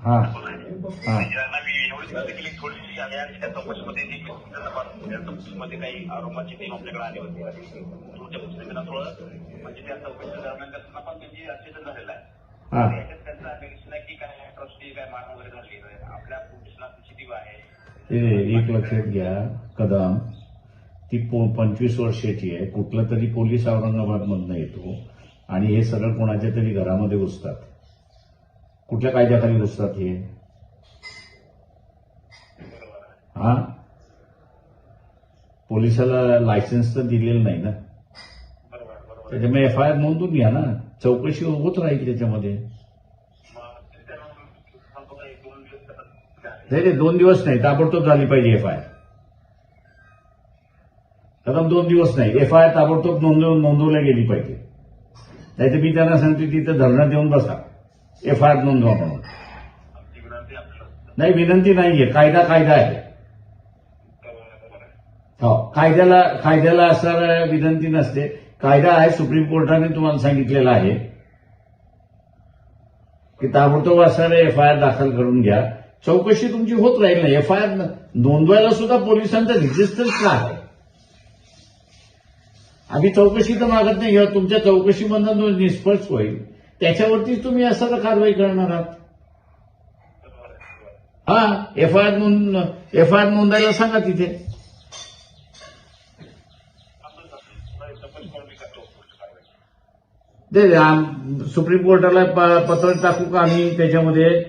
हा. हा. चौकशीमध्ये काही आरोपाची आपल्याकडे आली होती. तुमच्या पुस्तकाला थोडं म्हणजे त्या चौकशी दरम्यान त्यांना पण त्यांची अचेतन झालेला आहे. याच्यात त्यांचं ऍप्लिकेशन आहे की काय ट्रस्टी काय मान वगैरे झाली आपल्या आहे. एक लक्षात घ्या. कदम. ती पो पंचवीस वर्षाची आहे. कुठला तरी पोलीस औरंगाबादमधनं येतो. आणि हे सरळ कोणाच्या तरी घरामध्ये घुसतात. कुठल्या कायद्याखाली नसतात हे? हा? पोलिसाला लायसन्स तर दिलेलं नाही ना? त्याच्यामुळे एफ आय आर नोंदून घ्या ना. चौकशी होत राहील त्याच्यामध्ये. दोन दिवस नाही नाही दोन दिवस नाही. ताबडतोब झाली पाहिजे एफ आय आर कदम दोन दिवस नाही. एफ आय आर ताबडतोब नोंदवून नोंदवल्या गेली पाहिजे. नाही तर मी त्यांना सांगते तिथं धरणं देऊन बसा. एफ आय आर नोंदवा म्हणून नाही विनंती नाहीये कायदा कायदा आहे. हो कायद्याला कायद्याला असणार विनंती नसते. कायदा आहे सुप्रीम कोर्टाने तुम्हाला सांगितलेला आहे. की ताबडतोब असणारे एफ आय आर दाखल करून घ्या. चौकशी तुमची होत राहील ना. एफ आय आर नोंदवायला सुद्धा पोलिसांचा रेजिस्टन्स का आहे. आम्ही चौकशी तर मागत नाही. किंवा तुमच्या चौकशीमधनं जो निष्पक्ष होईल. त्याच्यावरतीच तुम्ही असं कारवाई करणार आहात? हा एफ आय आर नोंद एफ आय आर नोंदायला सांगा तिथे. ते सुप्रीम कोर्टाला प- पत्र टाकू का आम्ही त्याच्यामध्ये?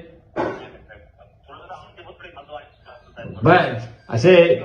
बर असे